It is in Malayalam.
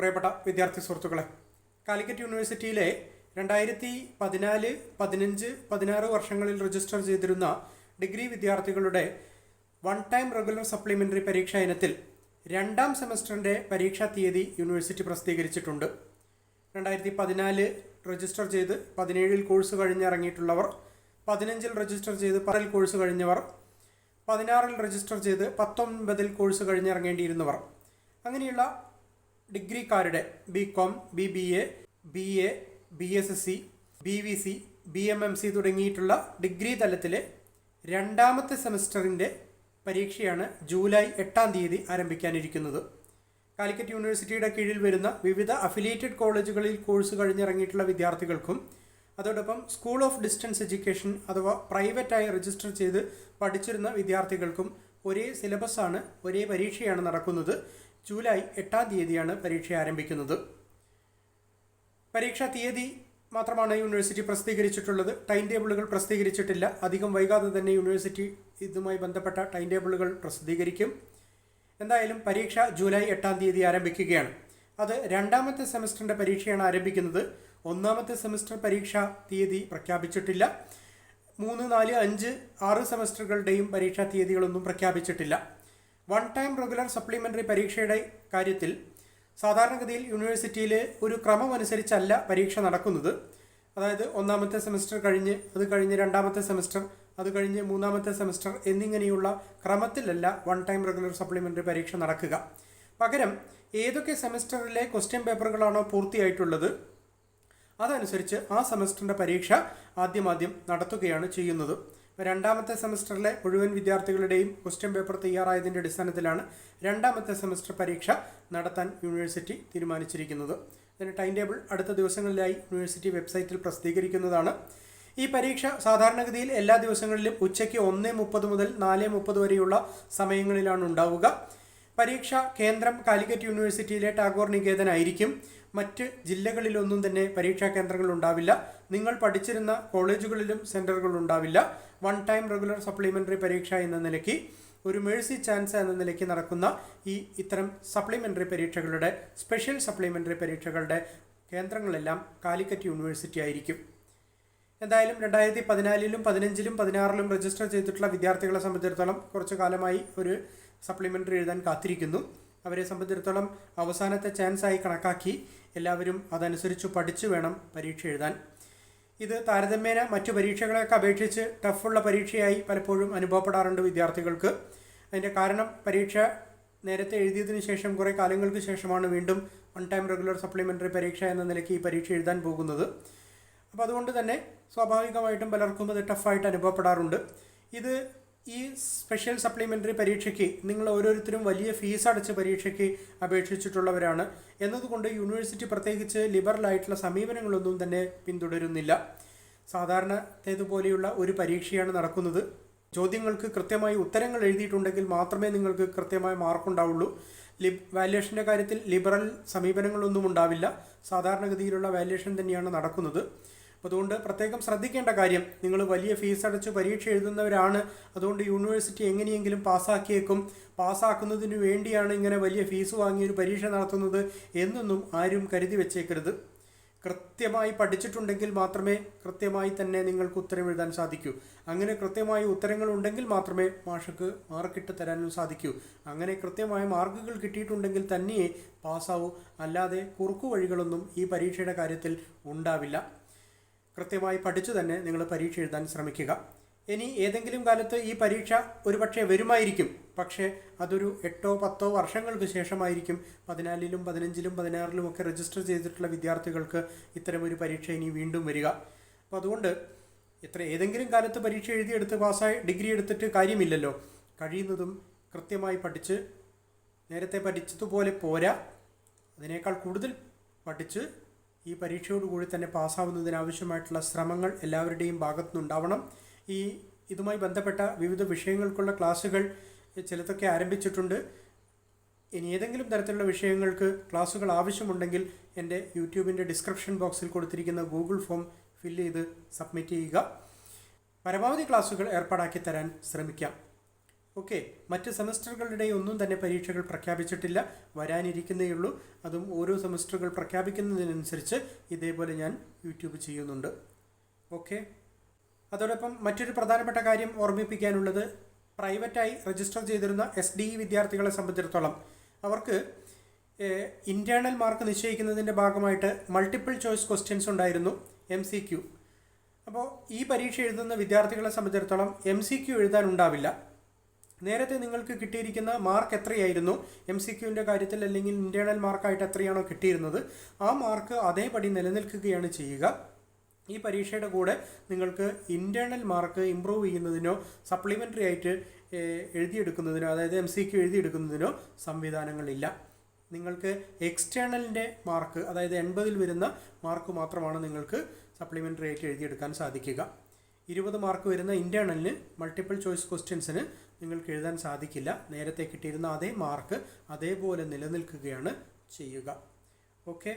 പ്രിയപ്പെട്ട വിദ്യാർത്ഥി സുഹൃത്തുക്കളെ കാലിക്കറ്റ് യൂണിവേഴ്സിറ്റിയിലെ രണ്ടായിരത്തി പതിനാല് പതിനഞ്ച് പതിനാറ് വർഷങ്ങളിൽ രജിസ്റ്റർ ചെയ്തിരുന്ന ഡിഗ്രി വിദ്യാർത്ഥികളുടെ വൺ ടൈം റെഗുലർ സപ്ലിമെന്ററി പരീക്ഷാ ഇനത്തിൽ രണ്ടാം സെമസ്റ്ററിന്റെ പരീക്ഷാ തീയതി യൂണിവേഴ്സിറ്റി പ്രസിദ്ധീകരിച്ചിട്ടുണ്ട്. രണ്ടായിരത്തി പതിനാല് രജിസ്റ്റർ ചെയ്ത് പതിനേഴിൽ കോഴ്സ് കഴിഞ്ഞിറങ്ങിയിട്ടുള്ളവർ പതിനഞ്ചിൽ രജിസ്റ്റർ ചെയ്ത് പതിൽ കോഴ്സ് കഴിഞ്ഞവർ പതിനാറിൽ രജിസ്റ്റർ ചെയ്ത് പത്തൊൻപതിൽ കോഴ്സ് കഴിഞ്ഞിറങ്ങേണ്ടിയിരുന്നവർ. അങ്ങനെയുള്ള ഡിഗ്രിക്കാരുടെ B com B B A B A B S S C B V C B M M C തുടങ്ങിയിട്ടുള്ള ഡിഗ്രി തലത്തിലെ രണ്ടാമത്തെ സെമസ്റ്ററിന്റെ പരീക്ഷയാണ് ജൂലൈ എട്ടാം തീയതി ആരംഭിക്കാനിരിക്കുന്നത്. കാലിക്കറ്റ് യൂണിവേഴ്സിറ്റിയുടെ കീഴിൽ വരുന്ന വിവിധ അഫിലിയേറ്റഡ് കോളേജുകളിൽ കോഴ്സ് കഴിഞ്ഞിറങ്ങിയിട്ടുള്ള വിദ്യാർത്ഥികൾക്കും അതോടൊപ്പം സ്കൂൾ ഓഫ് ഡിസ്റ്റൻസ് എഡ്യൂക്കേഷൻ അഥവാ പ്രൈവറ്റായി രജിസ്റ്റർ ചെയ്ത് പഠിച്ചിരുന്ന വിദ്യാർത്ഥികൾക്കും ഒരേ സിലബസാണ് ഒരേ പരീക്ഷയാണ് നടക്കുന്നത്. ജൂലൈ എട്ടാം തീയതിയാണ് പരീക്ഷ ആരംഭിക്കുന്നത്. പരീക്ഷാ തീയതി മാത്രമാണ് യൂണിവേഴ്സിറ്റി പ്രസിദ്ധീകരിച്ചിട്ടുള്ളത്. ടൈം ടേബിളുകൾ പ്രസിദ്ധീകരിച്ചിട്ടില്ല. അധികം വൈകാതെ തന്നെ യൂണിവേഴ്സിറ്റി ഇതുമായി ബന്ധപ്പെട്ട ടൈം ടേബിളുകൾ പ്രസിദ്ധീകരിക്കും. എന്തായാലും പരീക്ഷ ജൂലൈ എട്ടാം തീയതി ആരംഭിക്കുകയാണ്. അത് രണ്ടാമത്തെ സെമസ്റ്ററിന്റെ പരീക്ഷയാണ് ആരംഭിക്കുന്നത്. ഒന്നാമത്തെ സെമസ്റ്റർ പരീക്ഷ തീയതി പ്രഖ്യാപിച്ചിട്ടില്ല. മൂന്ന് നാല് അഞ്ച് ആറ് സെമസ്റ്ററുകളുടെയും പരീക്ഷാ തീയതികളൊന്നും പ്രഖ്യാപിച്ചിട്ടില്ല. വൺ ടൈം റെഗുലർ സപ്ലിമെന്ററി പരീക്ഷയുടെ കാര്യത്തിൽ സാധാരണഗതിയിൽ യൂണിവേഴ്സിറ്റിയിൽ ഒരു ക്രമമനുസരിച്ചല്ല പരീക്ഷ നടക്കുന്നത്. അതായത് ഒന്നാമത്തെ സെമസ്റ്റർ കഴിഞ്ഞ് അത് കഴിഞ്ഞ് രണ്ടാമത്തെ സെമസ്റ്റർ അത് കഴിഞ്ഞ് മൂന്നാമത്തെ സെമസ്റ്റർ എന്നിങ്ങനെയുള്ള ക്രമത്തിലല്ല വൺ ടൈം റെഗുലർ സപ്ലിമെന്ററി പരീക്ഷ നടക്കുക. പകരം ഏതൊക്കെ സെമസ്റ്ററിലെ ക്വസ്റ്റ്യൻ പേപ്പറുകളാണോ പൂർത്തിയായിട്ടുള്ളത് അതനുസരിച്ച് ആ സെമസ്റ്ററിന്റെ പരീക്ഷ ആദ്യമാദ്യം നടത്തുകയാണ് ചെയ്യുന്നത്. രണ്ടാമത്തെ സെമസ്റ്ററിലെ മുഴുവൻ വിദ്യാർത്ഥികളുടെയും ക്വസ്റ്റ്യൻ പേപ്പർ തയ്യാറായതിന്റെ അടിസ്ഥാനത്തിലാണ് രണ്ടാമത്തെ സെമസ്റ്റർ പരീക്ഷ നടത്താൻ യൂണിവേഴ്സിറ്റി തീരുമാനിച്ചിരിക്കുന്നത്. ഇതിന് ടൈം ടേബിൾ അടുത്ത ദിവസങ്ങളിലായി യൂണിവേഴ്സിറ്റി വെബ്സൈറ്റിൽ പ്രസിദ്ധീകരിക്കുന്നതാണ്. ഈ പരീക്ഷ സാധാരണഗതിയിൽ എല്ലാ ദിവസങ്ങളിലും ഉച്ചയ്ക്ക് ഒന്ന് മുപ്പത് മുതൽ നാല് മുപ്പത് വരെയുള്ള സമയങ്ങളിലാണ് ഉണ്ടാവുക. പരീക്ഷ കേന്ദ്രം കാലിക്കറ്റ് യൂണിവേഴ്സിറ്റിയിലെ ടാഗോർ നികേതനായിരിക്കും. മറ്റ് ജില്ലകളിലൊന്നും തന്നെ പരീക്ഷാ കേന്ദ്രങ്ങൾ ഉണ്ടാവില്ല. നിങ്ങൾ പഠിച്ചിരുന്ന കോളേജുകളിലും സെന്ററുകൾ ഉണ്ടാവില്ല. വൺ ടൈം റെഗുലർ സപ്ലിമെന്ററി പരീക്ഷ എന്ന നിലയ്ക്ക് ഒരു മേഴ്സി ചാൻസ് എന്ന നിലയ്ക്ക് നടക്കുന്ന ഈ ഇത്തരം സപ്ലിമെന്ററി പരീക്ഷകളുടെ സ്പെഷ്യൽ സപ്ലിമെന്ററി പരീക്ഷകളുടെ കേന്ദ്രങ്ങളെല്ലാം കാലിക്കറ്റ് യൂണിവേഴ്സിറ്റി ആയിരിക്കും. എന്തായാലും രണ്ടായിരത്തി പതിനാലിലും പതിനഞ്ചിലും പതിനാറിലും രജിസ്റ്റർ ചെയ്തിട്ടുള്ള വിദ്യാർത്ഥികളെ സംബന്ധിച്ചിടത്തോളം കുറച്ച് കാലമായി ഒരു സപ്ലിമെന്ററി എഴുതാൻ കാത്തിരിക്കുന്നു. അവരെ സംബന്ധിച്ചിടത്തോളം അവസാനത്തെ ചാൻസായി കണക്കാക്കി എല്ലാവരും അതനുസരിച്ച് പഠിച്ചു വേണം പരീക്ഷ എഴുതാൻ. ഇത് താരതമ്യേന മറ്റു പരീക്ഷകളെയൊക്കെ അപേക്ഷിച്ച് ടഫുള്ള പരീക്ഷയായി പലപ്പോഴും അനുഭവപ്പെടാറുണ്ട് വിദ്യാർത്ഥികൾക്ക്. അതിന്റെ കാരണം പരീക്ഷ നേരത്തെ എഴുതിയതിന് ശേഷം കുറേ കാലങ്ങൾക്ക് ശേഷമാണ് വീണ്ടും വൺ ടൈം റെഗുലർ സപ്ലിമെന്ററി പരീക്ഷ എന്ന നിലയ്ക്ക് ഈ പരീക്ഷ എഴുതാൻ പോകുന്നത്. അപ്പോൾ അതുകൊണ്ട് തന്നെ സ്വാഭാവികമായിട്ടും പലർക്കും അത് ടഫായിട്ട് അനുഭവപ്പെടാറുണ്ട്. ഇത് ഈ സ്പെഷ്യൽ സപ്ലിമെന്ററി പരീക്ഷയ്ക്ക് നിങ്ങൾ ഓരോരുത്തരും വലിയ ഫീസ് അടച്ച് പരീക്ഷയ്ക്ക് അപേക്ഷിച്ചിട്ടുള്ളവരാണ്. എന്നതുകൊണ്ട് യൂണിവേഴ്സിറ്റി പ്രത്യേകിച്ച് ലിബറലായിട്ടുള്ള സമീപനങ്ങളൊന്നും തന്നെ പിന്തുടരുന്നില്ല. സാധാരണത്തേതുപോലെയുള്ള ഒരു പരീക്ഷയാണ് നടക്കുന്നത്. ചോദ്യങ്ങൾക്ക് കൃത്യമായി ഉത്തരങ്ങൾ എഴുതിയിട്ടുണ്ടെങ്കിൽ മാത്രമേ നിങ്ങൾക്ക് കൃത്യമായ മാർക്കുണ്ടാവുള്ളൂ. ലിബ് വാല്യുവേഷന്റെ കാര്യത്തിൽ ലിബറൽ സമീപനങ്ങളൊന്നും ഉണ്ടാവില്ല. സാധാരണഗതിയിലുള്ള വാല്യുവേഷൻ തന്നെയാണ് നടക്കുന്നത്. അപ്പോൾ അതുകൊണ്ട് പ്രത്യേകം ശ്രദ്ധിക്കേണ്ട കാര്യം നിങ്ങൾ വലിയ ഫീസ് അടച്ച് പരീക്ഷ എഴുതുന്നവരാണ്. അതുകൊണ്ട് യൂണിവേഴ്സിറ്റി എങ്ങനെയെങ്കിലും പാസ്സാക്കിയേക്കും. പാസ്സാക്കുന്നതിന് വേണ്ടിയാണ് ഇങ്ങനെ വലിയ ഫീസ് വാങ്ങി ഒരു പരീക്ഷ നടത്തുന്നത് എന്നൊന്നും ആരും കരുതി വെച്ചേക്കരുത്. കൃത്യമായി പഠിച്ചിട്ടുണ്ടെങ്കിൽ മാത്രമേ കൃത്യമായി തന്നെ നിങ്ങൾക്ക് ഉത്തരം എഴുതാൻ സാധിക്കൂ. അങ്ങനെ കൃത്യമായി ഉത്തരങ്ങൾ ഉണ്ടെങ്കിൽ മാത്രമേ മാഷക്ക് മാർക്കിട്ട് തരാനും സാധിക്കൂ. അങ്ങനെ കൃത്യമായ മാർക്കുകൾ കിട്ടിയിട്ടുണ്ടെങ്കിൽ തന്നെയേ പാസ്സാവൂ. അല്ലാതെ കുറുക്കു വഴികളൊന്നും ഈ പരീക്ഷയുടെ കാര്യത്തിൽ ഉണ്ടാവില്ല. കൃത്യമായി പഠിച്ചു തന്നെ നിങ്ങൾ പരീക്ഷ എഴുതാൻ ശ്രമിക്കുക. ഇനി ഏതെങ്കിലും കാലത്ത് ഈ പരീക്ഷ ഒരുപക്ഷെ വരുമായിരിക്കും. പക്ഷേ അതൊരു എട്ടോ പത്തോ വർഷങ്ങൾക്ക് ശേഷമായിരിക്കും. പതിനാലിലും പതിനഞ്ചിലും പതിനാറിലും ഒക്കെ രജിസ്റ്റർ ചെയ്തിട്ടുള്ള വിദ്യാർത്ഥികൾക്ക് ഇത്തരമൊരു പരീക്ഷ ഇനി വീണ്ടും വരിക. അപ്പോൾ അതുകൊണ്ട് ഇത്ര ഏതെങ്കിലും കാലത്ത് പരീക്ഷ എഴുതിയെടുത്ത് പാസ്സായി ഡിഗ്രി എടുത്തിട്ട് കാര്യമില്ലല്ലോ. കഴിയുന്നതും കൃത്യമായി പഠിച്ച് നേരത്തെ പഠിച്ചതുപോലെ പോരാ. അതിനേക്കാൾ കൂടുതൽ പഠിച്ച് ഈ പരീക്ഷയോടുകൂടി തന്നെ പാസ്സാവുന്നതിനാവശ്യമായിട്ടുള്ള ശ്രമങ്ങൾ എല്ലാവരുടെയും ഭാഗത്തുനിന്നുണ്ടാവണം. ഈ ഇതുമായി ബന്ധപ്പെട്ട വിവിധ വിഷയങ്ങൾക്കുള്ള ക്ലാസ്സുകൾ ചിലതൊക്കെ ആരംഭിച്ചിട്ടുണ്ട്. ഇനി ഏതെങ്കിലും തരത്തിലുള്ള വിഷയങ്ങൾക്ക് ക്ലാസ്സുകൾ ആവശ്യമുണ്ടെങ്കിൽ എന്റെ യൂട്യൂബിന്റെ ഡിസ്ക്രിപ്ഷൻ ബോക്സിൽ കൊടുത്തിരിക്കുന്ന ഗൂഗിൾ ഫോം ഫില്ല് ചെയ്ത് സബ്മിറ്റ് ചെയ്യുക. പരമാവധി ക്ലാസ്സുകൾ ഏർപ്പാടാക്കി തരാൻ ശ്രമിക്കാം. ഓക്കെ മറ്റ് സെമസ്റ്ററുകളുടെ ഒന്നും തന്നെ പരീക്ഷകൾ പ്രഖ്യാപിച്ചിട്ടില്ല. വരാനിരിക്കുന്നേയുള്ളൂ. അതും ഓരോ സെമസ്റ്ററുകൾ പ്രഖ്യാപിക്കുന്നതിനനുസരിച്ച് ഇതേപോലെ ഞാൻ യൂട്യൂബ് ചെയ്യുന്നുണ്ട്. ഓക്കെ. അതോടൊപ്പം മറ്റൊരു പ്രധാനപ്പെട്ട കാര്യം ഓർമ്മിപ്പിക്കാനുള്ളത്. പ്രൈവറ്റായി രജിസ്റ്റർ ചെയ്തിരുന്ന എസ് ഡി ഇ വിദ്യാർത്ഥികളെ സംബന്ധിച്ചിടത്തോളം അവർക്ക് ഇന്റേർണൽ മാർക്ക് നിശ്ചയിക്കുന്നതിന്റെ ഭാഗമായിട്ട് മൾട്ടിപ്പിൾ ചോയ്സ് ക്വസ്റ്റ്യൻസ് ഉണ്ടായിരുന്നു എം സി ക്യു അപ്പോൾ ഈ പരീക്ഷ എഴുതുന്ന വിദ്യാർത്ഥികളെ സംബന്ധിച്ചിടത്തോളം എം സി ക്യു എഴുതാനുണ്ടാവില്ല നേരത്തെ നിങ്ങൾക്ക് കിട്ടിയിരിക്കുന്ന മാർക്ക് എത്രയായിരുന്നു? എം സി ക്യുവിന്റെ കാര്യത്തിൽ അല്ലെങ്കിൽ ഇന്റേർണൽ മാർക്കായിട്ട് എത്രയാണോ കിട്ടിയിരുന്നത്? ആ മാർക്ക് അതേപടി നിലനിൽക്കുകയാണ് ചെയ്യുക. ഈ പരീക്ഷയുടെ കൂടെ നിങ്ങൾക്ക് ഇന്റേർണൽ മാർക്ക് ഇമ്പ്രൂവ് ചെയ്യുന്നതിനോ സപ്ലിമെന്ററി ആയിട്ട് എഴുതിയെടുക്കുന്നതിനോ അതായത് എം സി ക്യു എഴുതിയെടുക്കുന്നതിനോ സംവിധാനങ്ങളില്ല. നിങ്ങൾക്ക് എക്സ്റ്റേണലിന്റെ മാർക്ക് അതായത് എൺപതിൽ വരുന്ന മാർക്ക് മാത്രമാണ് നിങ്ങൾക്ക് സപ്ലിമെന്ററി ആയിട്ട് എഴുതിയെടുക്കാൻ സാധിക്കുക. ഇരുപത് മാർക്ക് വരുന്ന ഇന്റേണലിന് മൾട്ടിപ്പിൾ ചോയ്സ് ക്വസ്റ്റ്യൻസിന് നിങ്ങൾക്ക് എഴുതാൻ സാധിക്കില്ല. നേരത്തെ കിട്ടിയിരുന്ന അതേ മാർക്ക് അതേപോലെ നിലനിൽക്കുകയാണ് ചെയ്യുക. ഓക്കെ